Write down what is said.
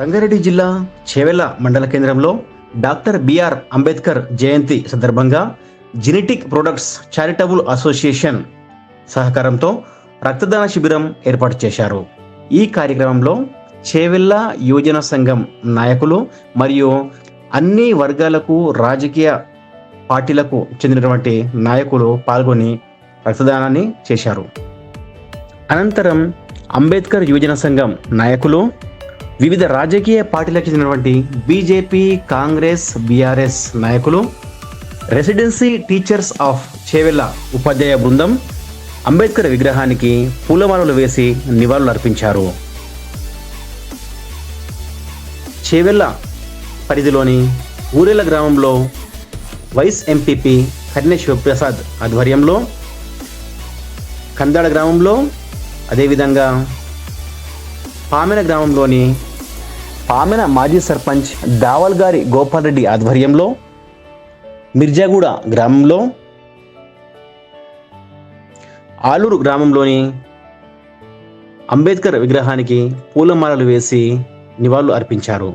రంగారెడ్డి జిల్లా చేవెళ్ళ మండల కేంద్రంలో డాక్టర్ బిఆర్ అంబేద్కర్ జయంతి సందర్భంగా జెనెటిక్ ప్రొడక్ట్స్ చారిటబుల్ అసోసియేషన్ సహకారంతో రక్తదాన శిబిరం ఏర్పాటు చేశారు. ఈ కార్యక్రమంలో చేవెళ్ళ యువజన సంఘం నాయకులు మరియు అన్ని వర్గాలకు రాజకీయ పార్టీలకు చెందినటువంటి నాయకులు పాల్గొని రక్తదానాన్ని చేశారు. అనంతరం అంబేద్కర్ యువజన సంఘం నాయకులు వివిధ రాజకీయ పార్టీలకు చెందినటువంటి బీజేపీ కాంగ్రెస్ బీఆర్ఎస్ నాయకులు రెసిడెన్సీ టీచర్స్ ఆఫ్ చేవెళ్ళ ఉపాధ్యాయ బృందం అంబేద్కర్ విగ్రహానికి పూలమాలలు వేసి నివాళులు అర్పించారు. చేవెళ్ళ పరిధిలోని ఊరెల గ్రామంలో వైస్ ఎంపీపీ కర్ణె శివప్రసాద్ ఆధ్వర్యంలో కందాడ గ్రామంలో అదేవిధంగా పామెన గ్రామంలోని పామెన మాజీ సర్పంచ్ దావల్ గారి గోపాల్ రెడ్డి ఆధ్వర్యంలో మిర్జాగూడ గ్రామంలో ఆలూరు గ్రామంలోని అంబేద్కర్ విగ్రహానికి పూలమాలలు వేసి నివాళులు అర్పించారు.